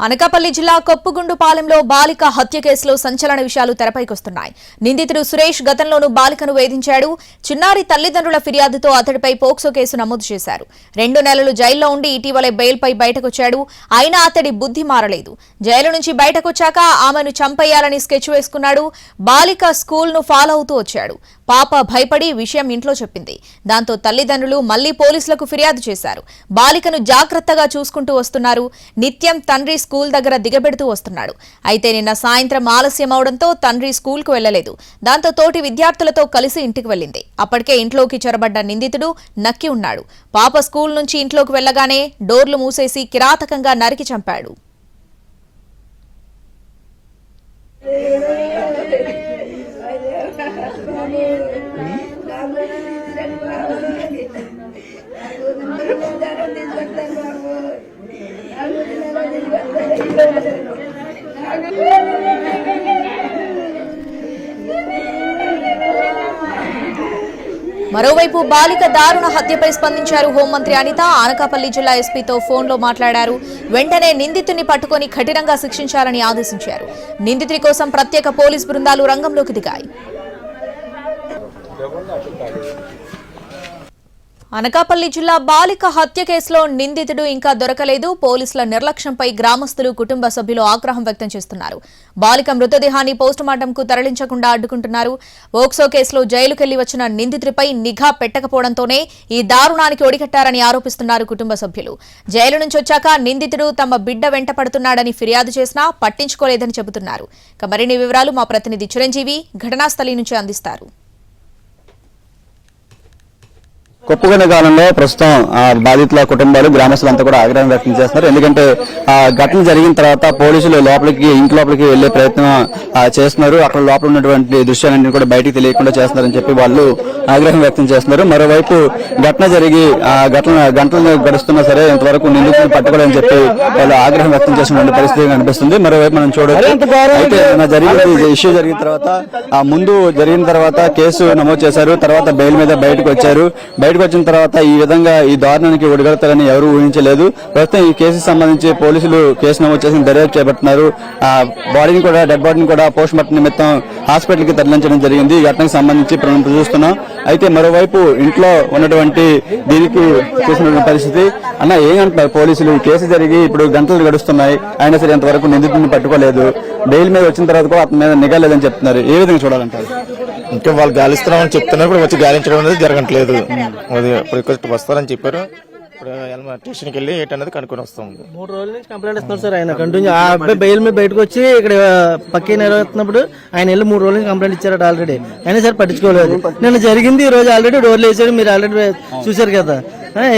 అనకాపల్లి జిల్లా కొప్పుగుండుపాలెంలో బాలిక హత్య కేసులో సంచలన విషయాలు తెరపైకొస్తున్నాయి. నిందితుడు సురేష్ గతంలోనూ బాలికను వేధించాడు. చిన్నారి తల్లిదండ్రుల ఫిర్యాదుతో అతడిపై పోక్సో కేసు నమోదు చేశారు. రెండు నెలలు జైల్లో ఉండి ఇటీవలే బెయిల్పై బయటకొచ్చాడు. అయినా అతడి బుద్ధి మారలేదు. జైలు నుంచి బయటకొచ్చాక ఆమెను చంపేయాలని స్కెచ్ వేసుకున్నాడు. బాలిక స్కూల్ను ఫాలో అవుతూ వచ్చాడు. పాప భయపడి విషయం ఇంట్లో చెప్పింది. దాంతో తల్లిదండ్రులు మళ్ళీ పోలీసులకు ఫిర్యాదు చేశారు. బాలికను జాగ్రత్తగా చూసుకుంటూ వస్తున్నారు. నిత్యం తండ్రి స్కూల్ దగ్గర దిగబెడుతూ వస్తున్నాడు. అయితే నిన్న సాయంత్రం ఆలస్యం అవడంతో తండ్రి స్కూల్కు వెళ్ళలేదు దాంతో తోటి విద్యార్థులతో కలిసి ఇంటికి వెళ్ళింది. అప్పటికే ఇంట్లోకి చొరబడ్డ నిందితుడు నక్కి ఉన్నాడు. పాప స్కూల్ నుంచి ఇంట్లోకి వెళ్ళగానే డోర్లు మూసేసి కిరాతకంగా నరికి చంపాడు. మరోవైపు బాలిక దారుణ హత్యపై స్పందించారు హోంమంత్రి అనిత. అనకాపల్లి జిల్లా ఎస్పీతో ఫోన్లో మాట్లాడారు. వెంటనే నిందితుని పట్టుకొని కఠినంగా శిక్షించాలని ఆదేశించారు. నిందితుడి కోసం ప్రత్యేక పోలీస్ బృందాలు రంగంలోకి దిగాయి. అనకాపల్లి జిల్లా బాలిక హత్య కేసులో నిందితుడు ఇంకా దొరకలేదు. పోలీసుల నిర్లక్ష్యంపై గ్రామస్తులు కుటుంబ సభ్యులు ఆగ్రహం వ్యక్తం చేస్తున్నారు. బాలిక మృతదేహాన్ని పోస్టుమార్టంకు తరలించకుండా అడ్డుకుంటున్నారు. ఓక్సో కేసులో జైలుకెళ్ళి వచ్చిన నిందితుడిపై నిఘా పెట్టకపోవడంతోనే ఈ దారుణానికి ఒడిగట్టారని ఆరోపిస్తున్నారు కుటుంబ సభ్యులు. జైలు నుంచి వచ్చాక నిందితుడు తమ బిడ్డ వెంట పడుతున్నాడని ఫిర్యాదు చేసినా పట్టించుకోలేదని చెబుతున్నారు. ఇక మరిన్ని వివరాలు మా ప్రతినిధి చిరంజీవి ఘటనాస్థలి నుంచి అందిస్తారు. కొప్పుకునే కాలంలో ప్రస్తుతం ఆ బాధితుల కుటుంబాలు గ్రామస్తులంతా కూడా ఆగ్రహం వ్యక్తం చేస్తున్నారు. ఎందుకంటే ఆ ఘటన జరిగిన తర్వాత పోలీసులు లోపలికి ఇంటి లోపలికి వెళ్ళే ప్రయత్నం చేస్తున్నారు. అక్కడ లోపల ఉన్నటువంటి దృశ్యాలన్నీ కూడా బయటికి తెలియకుండా చేస్తున్నారని చెప్పి వాళ్ళు ఆగ్రహం వ్యక్తం చేస్తున్నారు. మరోవైపు ఘటన జరిగి ఆ ఘటన గంటలు గడుస్తున్నా సరే ఇంతవరకు నిందితులు పట్టుకోలేదని చెప్పి వాళ్ళు ఆగ్రహం వ్యక్తం చేసిన పరిస్థితి కనిపిస్తుంది మరోవైపు మనం చూడవచ్చు అయితే ఈ ఇష్యూ జరిగిన తర్వాత ఆ ముందు జరిగిన తర్వాత కేసు నమోదు చేశారు. తర్వాత బెయిల్ మీద బయటకు వచ్చారు. బయటకు వచ్చిన తర్వాత ఈ విధంగా ఈ దారుణానికి ఒడిగడతారని ఎవరు ఊహించలేదు. ప్రస్తుతం ఈ కేసుకు సంబంధించి పోలీసులు కేసు నమోదు చేసి దర్యాప్తు చేపడుతున్నారు ఆ బాడీని కూడా డెడ్ బాడీని కూడా పోస్ట్ మార్టం నిమిత్తం హాస్పిటల్కి తరలించడం జరిగింది. ఈ ఘటనకు సంబంధించి మనం చూస్తున్నాం. అయితే మరోవైపు ఇంట్లో ఉన్నటువంటి దీనికి చేసినటువంటి పరిస్థితి. అన్న ఏమంటున్నారు పోలీసులు? కేసు జరిగి ఇప్పుడు గంటలు గడుస్తున్నాయి. అయినా సరే ఇంతవరకు నిందితుడిని పట్టుకోలేదు. బెయిల్ మీద వచ్చిన తర్వాత కూడా అతని మీద నిఘా లేదని చెప్తున్నారు. ఏ విధంగా చూడాలంటారు? ఇంకా వాళ్ళు గాలిస్తున్నామని చెప్తున్నారు కూడా వచ్చి గాలించడం అనేది జరగట్లేదు. అది ఇప్పుడు వస్తారని చెప్పారు. ఇప్పుడు స్టేషన్కి వెళ్ళి ఏంటనేది కనుక్కొని వస్తాం. మూడు రోజుల నుంచి కంప్లైంట్ ఇస్తున్నారు సార్ ఆయన. కంటిన్యూ ఆ అబ్బాయి బెయిల్ మీద బయటకు వచ్చి ఇక్కడ పక్కి నిర్వహిస్తున్నప్పుడు ఆయన వెళ్ళి మూడు రోజుల నుంచి కంప్లైంట్ ఇచ్చారట ఆల్రెడీ అయినా సరే పట్టించుకోలేదు. నిన్న జరిగింది ఈ రోజు ఆల్రెడీ డోర్లు వేసారు మీరు ఆల్రెడీ చూశారు కదా.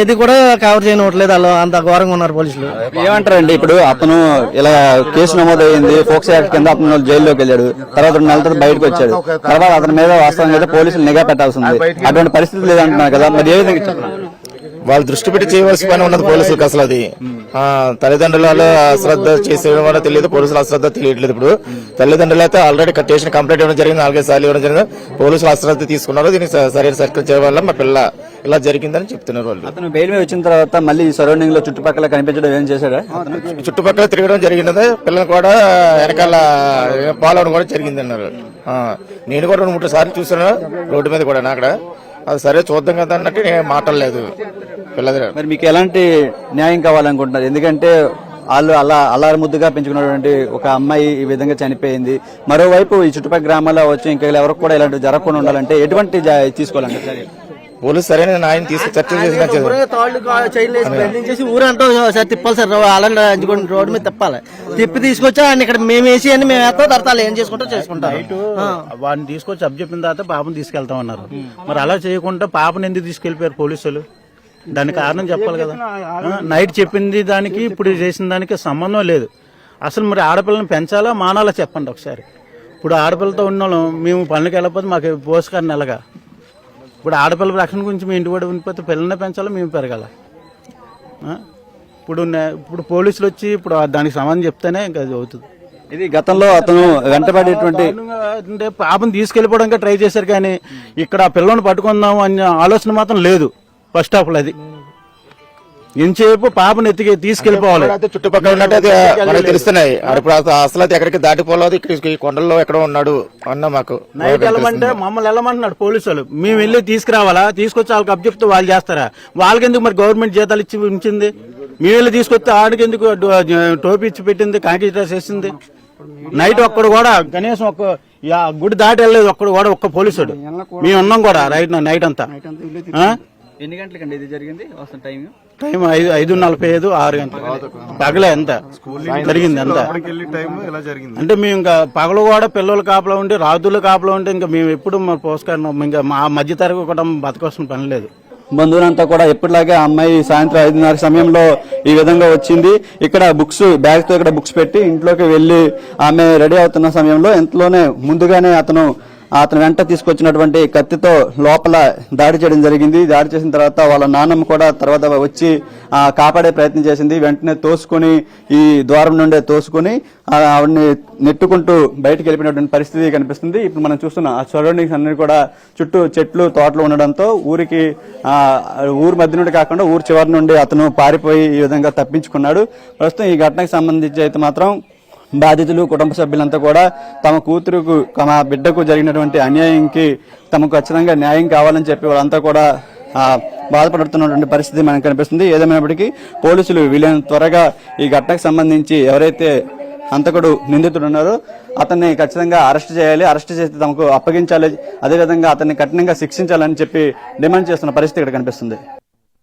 ఇది కూడా కవర్ చేయనివ్వట్లేదు వాళ్ళు అంత ఘోరంగా ఉన్నారు పోలీసులు. ఏమంటారండి? ఇప్పుడు అతను ఇలా కేసు నమోదైంది ఫోక్స్ యాక్ట్ కింద అతను జైల్లోకి వెళ్ళాడు. తర్వాత రెండు నెలల తర్వాత బయటకు వచ్చాడు. తర్వాత అతని మీద వాస్తవంగా అయితే పోలీసులు నిఘా పెట్టాల్సింది అటువంటి పరిస్థితి లేదంటున్నారు కదా. మరి ఏ విధంగా వాళ్ళు దృష్టి పెట్టి చేయవలసిన పని ఉన్నది పోలీసులకు అసలు అది. ఆ, తల్లిదండ్రుల అశ్రద్ధ చేసేయడం వల్ల తెలియదు పోలీసులు అశ్రద్ధ తెలియట్లేదు ఇప్పుడు. తల్లిదండ్రులు అయితే ఆల్రెడీ స్టేషన్ కంప్లైంట్ ఇవ్వడం జరిగింది నాలుగైదు సార్లు ఇవ్వడం జరిగింది. పోలీసులు అశ్రద్ధ తీసుకున్నారు దీనికి సరైన సర్కిల్ చేయడం వల్ల మా పిల్ల ఇలా జరిగిందని చెప్తున్నారు వాళ్ళు. అతను బెయిల్ మీద వచ్చిన తర్వాత మళ్ళీ సరౌండింగ్లో చుట్టుపక్కల కనిపించడం ఏం చేశాడా? చుట్టుపక్కల తిరగడం జరిగినది పిల్లలు కూడా వెనకాల పాలవడం కూడా జరిగింది అన్నారు నేను కూడా రెండు మూడు సార్లు చూసాను రోడ్డు మీద కూడా అక్కడ. అది సరే చూద్దాం కదా అన్నట్టు నేను మాట్లాడలేదు పిల్లలు మరి మీకు ఎలాంటి న్యాయం కావాలనుకుంటున్నారు? ఎందుకంటే వాళ్ళు అలా అల్లారు ముద్దుగా పెంచుకున్నటువంటి ఒక అమ్మాయి ఈ విధంగా చనిపోయింది. మరోవైపు ఈ చుట్టుపక్కల గ్రామాల్లో వచ్చి ఇంకా ఎవరికి కూడా ఇలాంటివి జరగకుండా ఉండాలంటే ఎటువంటి జా- తీసుకోవాలంటే పోలీసు సరైన న్యాయం తీసుకు చర్చ చేసిన శుభ్రంగా తాళ్ళు కా- చైన్లు వేసి బెండింగ్ చేసి ఊరంతా సార్ తిప్పాలి సార్ అలాంటి అంచుకోండి రోడ్డు మీద తిప్పాలి తిప్పి తీసుకొచ్చా ఆయన ఇక్కడ మేము వేసి అని మేము వేస్తాం తర్వాత ఏం చేసుకుంటా చేసుకుంటాం. వాడిని తీసుకొచ్చి అప్ చెప్పిన తర్వాత పాపను తీసుకెళ్తాం అన్నారు మరి అలా చేయకుండా పాపను ఎందుకు తీసుకెళ్ళిపోయారు పోలీసులు దానికి కారణం చెప్పాలి కదా నైట్ చెప్పింది దానికి ఇప్పుడు చేసిన దానికి సంబంధం లేదు అసలు మరి ఆడపిల్లని పెంచాలా మానాలా చెప్పండి ఒకసారి ఇప్పుడు ఆడపిల్లతో ఉన్నోళ్ళం మేము పనులకు వెళ్ళకపోతే మాకు పోషకాన్ని నెలగా ఇప్పుడు ఆడపిల్ల రక్షణ గురించి మీ ఇంటి ఉండిపోతే పిల్లల్ని పెంచాలా? మేము పెరగాల? ఇప్పుడు ఇప్పుడు పోలీసులు వచ్చి ఇప్పుడు దానికి సమాధానం చెప్తేనే ఇంకా అది అవుతుంది. ఇది గతంలో అతను వెంటబడేటువంటి అంటే పాపను తీసుకెళ్ళిపోవడానికి ట్రై చేశారు కానీ ఇక్కడ ఆ పిల్లని పట్టుకుందాం అనే ఆలోచన మాత్రం లేదు. ఫస్ట్ హాఫ్ అది. ఎంతసేపు పాపను ఎత్తికి తీసుకెళ్ళిపోవాలి చుట్టుపక్కల ఉన్నట్టు అయితే మనకు తెలుస్తున్నాయి. ఇప్పుడు అసలు అసలు అయితే ఎక్కడికి దాటిపోలేదు. ఇక్కడ ఈ కొండల్లో ఎక్కడో ఉన్నాడు అన్న మాకు నైట్ వెళ్ళమంటే మమ్మల్ని వెళ్ళమంటున్నాడు పోలీసులు. మేము వెళ్ళి తీసుకురావాలా? తీసుకొచ్చి వాళ్ళకి అబ్జెక్ట్ వాళ్ళు చేస్తారా? వాళ్ళకి ఎందుకు మరి గవర్నమెంట్ జీతాలు ఇచ్చి ఉంచింది? మేము వెళ్ళి తీసుకొస్తే ఆడికి ఎందుకు టోపీ ఇచ్చి పెట్టింది కాకి డ్రెస్ వేసింది? నైట్ ఒక్కడు కూడా కనీసం ఒక్క గుడి దాటి వెళ్ళలేదు ఒక్కడు కూడా ఒక్క పోలీసుడు. మేము ఉన్నాం కూడా రైట్ నైట్ అంతా? ఎన్ని గంటలకండి ఇది జరిగింది? వస్తున్న టైం టైం ఐదు ఐదు నలభై ఐదు ఆరు గంటలు. పగలే ఎంత జరిగింది ఎంత అంటే మేము ఇంకా పగలు కూడా పిల్లలు కాపలా ఉండి రాత్రులు కాపలా ఉంటే ఇంకా మేము ఎప్పుడు మా పోస్కారం ఇంకా మా మధ్య తరగతి కూడా బతకొస్తున్న పని లేదు. బంధువులంతా కూడా ఎప్పటిలాగే ఆ అమ్మాయి సాయంత్రం ఐదున్నర సమయంలో ఈ విధంగా వచ్చింది. ఇక్కడ బుక్స్ బ్యాగ్తో ఇక్కడ బుక్స్ పెట్టి ఇంట్లోకి వెళ్ళి ఆమె రెడీ అవుతున్న సమయంలో ఇంట్లోనే ముందుగానే అతను అతను వెంట తీసుకొచ్చినటువంటి కత్తితో లోపల దాడి చేయడం జరిగింది. దాడి చేసిన తర్వాత వాళ్ళ నాన్నమ్మ కూడా తర్వాత వచ్చి కాపాడే ప్రయత్నం చేసింది. వెంటనే తోసుకొని ఈ ద్వారం నుండే తోసుకొని ఆవిడని నెట్టుకుంటూ బయటకు వెళ్ళిపోయినటువంటి పరిస్థితి కనిపిస్తుంది. ఇప్పుడు మనం చూస్తున్న ఆ సరౌండింగ్స్ అన్ని కూడా చుట్టూ చెట్లు తోటలు ఉండడంతో ఊరికి ఊరు మధ్య నుండి కాకుండా ఊరు చివరి నుండి అతను పారిపోయి ఈ విధంగా తప్పించుకున్నాడు. ప్రస్తుతం ఈ ఘటనకు సంబంధించి అయితే మాత్రం బాధితులు కుటుంబ సభ్యులంతా కూడా తమ కూతురుకు తమ బిడ్డకు జరిగినటువంటి అన్యాయంకి తమకు ఖచ్చితంగా న్యాయం కావాలని చెప్పి వాళ్ళంతా కూడా బాధపడుతున్నటువంటి పరిస్థితి మనకు కనిపిస్తుంది. ఏదేమైనప్పటికీ పోలీసులు వీలైన త్వరగా ఈ ఘటనకు సంబంధించి ఎవరైతే హంతకుడు నిందితుడు ఉన్నారో అతన్ని ఖచ్చితంగా అరెస్ట్ చేయాలి. అరెస్ట్ చేసి తమకు అప్పగించాలి. అదేవిధంగా అతన్ని కఠినంగా శిక్షించాలని చెప్పి డిమాండ్ చేస్తున్న పరిస్థితి ఇక్కడ కనిపిస్తుంది.